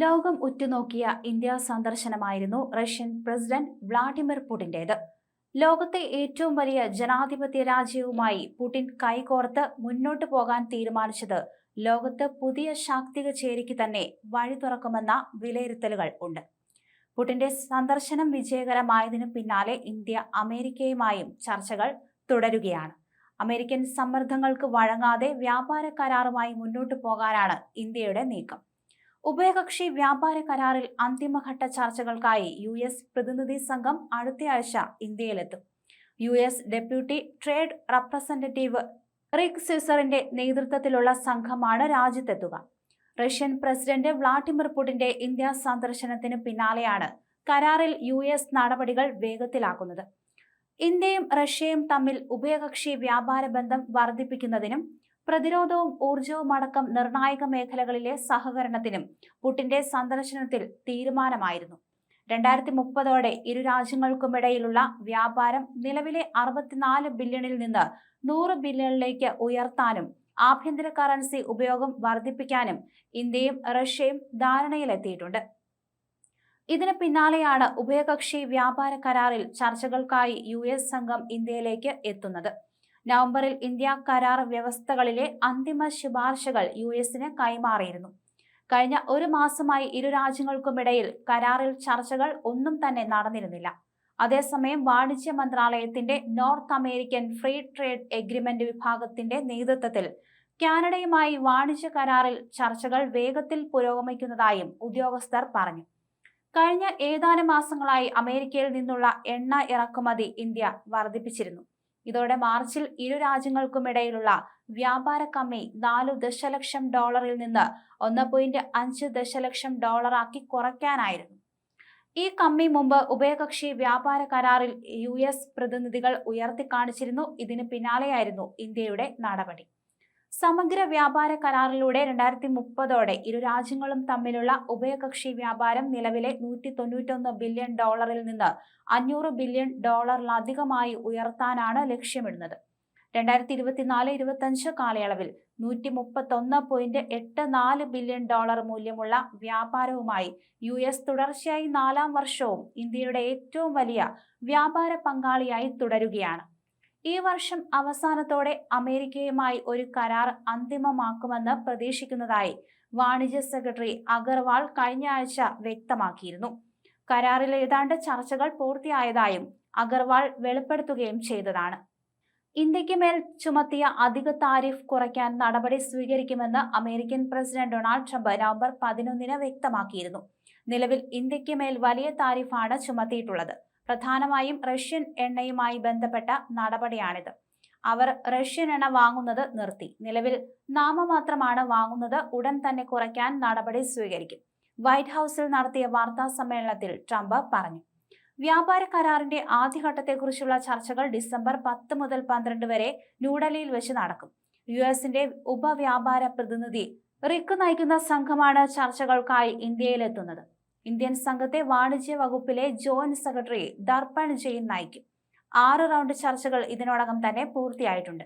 ലോകം ഉറ്റുനോക്കിയ ഇന്ത്യ സന്ദർശനമായിരുന്നു റഷ്യൻ പ്രസിഡന്റ് വ്ളാഡിമിർ പുടിന്റേത്. ലോകത്തെ ഏറ്റവും വലിയ ജനാധിപത്യ രാജ്യവുമായി പുടിൻ കൈകോർത്ത് മുന്നോട്ടു പോകാൻ തീരുമാനിച്ചത് ലോകത്ത് പുതിയ ശാക്തിക ചേരിക്ക് തന്നെ വഴി തുറക്കുമെന്ന വിലയിരുത്തലുകൾ ഉണ്ട്. പുടിന്റെ സന്ദർശനം വിജയകരമായതിനു പിന്നാലെ ഇന്ത്യ അമേരിക്കയുമായും ചർച്ചകൾ തുടരുകയാണ്. അമേരിക്കൻ സമ്മർദ്ദങ്ങൾക്ക് വഴങ്ങാതെ വ്യാപാര കരാറുമായി മുന്നോട്ടു പോകാനാണ് ഇന്ത്യയുടെ നീക്കം. ഉഭയകക്ഷി വ്യാപാര കരാറിൽ അന്തിമഘട്ട ചർച്ചകൾക്കായി യു എസ് പ്രതിനിധി സംഘം അടുത്തയാഴ്ച ഇന്ത്യയിലെത്തും. U S deputy trade representative Rick സിസറിന്റെ നേതൃത്വത്തിലുള്ള സംഘമാണ് രാജ്യത്തെത്തുക. റഷ്യൻ പ്രസിഡന്റ് വ്ളാഡിമിർ പുടിന്റെ ഇന്ത്യ സന്ദർശനത്തിന് പിന്നാലെയാണ് കരാറിൽ യു എസ് നടപടികൾ വേഗത്തിലാക്കുന്നത്. ഇന്ത്യയും റഷ്യയും തമ്മിൽ ഉഭയകക്ഷി വ്യാപാര ബന്ധം വർദ്ധിപ്പിക്കുന്നതിനും പ്രതിരോധവും ഊർജവും അടക്കം നിർണായക മേഖലകളിലെ സഹകരണത്തിനും പുട്ടിന്റെ സന്ദർശനത്തിൽ തീരുമാനമായിരുന്നു. രണ്ടായിരത്തി മുപ്പതോടെ ഇരു രാജ്യങ്ങൾക്കുമിടയിലുള്ള വ്യാപാരം നിലവിലെ അറുപത്തിനാല് ബില്യണിൽ നിന്ന് നൂറ് ബില്യണിലേക്ക് ഉയർത്താനും ആഭ്യന്തര കറൻസി ഉപയോഗം വർദ്ധിപ്പിക്കാനും ഇന്ത്യയും റഷ്യയും ധാരണയിലെത്തിയിട്ടുണ്ട്. ഇതിന് പിന്നാലെയാണ് ഉഭയകക്ഷി വ്യാപാര കരാറിൽ ചർച്ചകൾക്കായി യു സംഘം ഇന്ത്യയിലേക്ക് എത്തുന്നത്. നവംബറിൽ ഇന്ത്യ കരാർ വ്യവസ്ഥകളിലെ അന്തിമ ശുപാർശകൾ യു എസിന് കൈമാറിയിരുന്നു. കഴിഞ്ഞ ഒരു മാസമായി ഇരു രാജ്യങ്ങൾക്കുമിടയിൽ കരാറിൽ ചർച്ചകൾ ഒന്നും തന്നെ നടന്നിരുന്നില്ല. അതേസമയം വാണിജ്യ മന്ത്രാലയത്തിന്റെ North American free trade agreement വിഭാഗത്തിന്റെ നേതൃത്വത്തിൽ കാനഡയുമായി വാണിജ്യ കരാറിൽ ചർച്ചകൾ വേഗത്തിൽ പുരോഗമിക്കുന്നതായും ഉദ്യോഗസ്ഥർ പറഞ്ഞു. കഴിഞ്ഞ ഏതാനും മാസങ്ങളായി അമേരിക്കയിൽ നിന്നുള്ള എണ്ണ ഇറക്കുമതി ഇന്ത്യ വർദ്ധിപ്പിച്ചിരുന്നു. ഇതോടെ മാർച്ചിൽ ഇരു രാജ്യങ്ങൾക്കുമിടയിലുള്ള വ്യാപാര കമ്മി നാലു ദശലക്ഷം ഡോളറിൽ നിന്ന് ഒന്ന് പോയിന്റ് അഞ്ച് ദശലക്ഷം ഡോളറാക്കി കുറയ്ക്കാനായിരുന്നു. ഈ കമ്മി മുമ്പ് ഉഭയകക്ഷി വ്യാപാര കരാറിൽ യു എസ് പ്രതിനിധികൾ ഉയർത്തിക്കാണിച്ചിരുന്നു. ഇതിന് പിന്നാലെയായിരുന്നു ഇന്ത്യയുടെ നടപടി. സമഗ്ര വ്യാപാര കരാറിലൂടെ രണ്ടായിരത്തി മുപ്പതോടെ ഇരു രാജ്യങ്ങളും തമ്മിലുള്ള ഉഭയകക്ഷി വ്യാപാരം നിലവിലെ നൂറ്റി തൊണ്ണൂറ്റൊന്ന് ബില്യൺ ഡോളറിൽ നിന്ന് അഞ്ഞൂറ് ബില്യൺ ഡോളറിലധികമായി ഉയർത്താനാണ് ലക്ഷ്യമിടുന്നത്. രണ്ടായിരത്തി ഇരുപത്തിനാല് ഇരുപത്തഞ്ച് കാലയളവിൽ നൂറ്റി മുപ്പത്തൊന്ന് പോയിന്റ് എട്ട് നാല് ബില്യൺ ഡോളർ മൂല്യമുള്ള വ്യാപാരവുമായി യു എസ് തുടർച്ചയായി നാലാം വർഷവും ഇന്ത്യയുടെ ഏറ്റവും വലിയ വ്യാപാര പങ്കാളിയായി തുടരുകയാണ്. ഈ വർഷം അവസാനത്തോടെ അമേരിക്കയുമായി ഒരു കരാർ അന്തിമമാക്കുമെന്ന് പ്രതീക്ഷിക്കുന്നതായി വാണിജ്യ സെക്രട്ടറി അഗർവാൾ കഴിഞ്ഞ ആഴ്ച വ്യക്തമാക്കിയിരുന്നു. കരാറിൽ ഏതാണ്ട് ചർച്ചകൾ പൂർത്തിയായതായും അഗർവാൾ വെളിപ്പെടുത്തുകയും ചെയ്തതാണ്. ഇന്ത്യയ്ക്ക് മേൽ ചുമത്തിയ അധിക താരിഫ് കുറയ്ക്കാൻ നടപടി സ്വീകരിക്കുമെന്ന് American president Donald Trump November പതിനൊന്നിന് വ്യക്തമാക്കിയിരുന്നു. നിലവിൽ ഇന്ത്യയ്ക്ക് മേൽ വലിയ താരിഫാണ് ചുമത്തിയിട്ടുള്ളത്. പ്രധാനമായും റഷ്യൻ എണ്ണയുമായി ബന്ധപ്പെട്ട നടപടിയാണിത്. അവർ റഷ്യൻ എണ്ണ വാങ്ങുന്നത് നിർത്തി. നിലവിൽ നാമമാത്രമാണ് വാങ്ങുന്നത്. ഉടൻ തന്നെ കുറയ്ക്കാൻ നടപടി സ്വീകരിക്കും. വൈറ്റ് ഹൗസിൽ നടത്തിയ വാർത്താ സമ്മേളനത്തിൽ ട്രംപ് പറഞ്ഞു. വ്യാപാര കരാറിന്റെ ആദ്യഘട്ടത്തെക്കുറിച്ചുള്ള ചർച്ചകൾ ഡിസംബർ പത്ത് മുതൽ പന്ത്രണ്ട് വരെ ന്യൂഡൽഹിയിൽ വെച്ച് നടക്കും. യു എസിന്റെ ഉപവ്യാപാര പ്രതിനിധി റിക്ക് നയിക്കുന്ന സംഘമാണ് ചർച്ചകൾക്കായി ഇന്ത്യയിലെത്തുന്നത്. ഇന്ത്യൻ സംഘത്തെ വാണിജ്യ വകുപ്പിലെ ജോയിന്റ് സെക്രട്ടറി ദർപ്പൺ ജെയിൻ നയിക്കും ആറ് റൗണ്ട് ചർച്ചകൾ ഇതിനോടകം തന്നെ പൂർത്തിയായിട്ടുണ്ട്.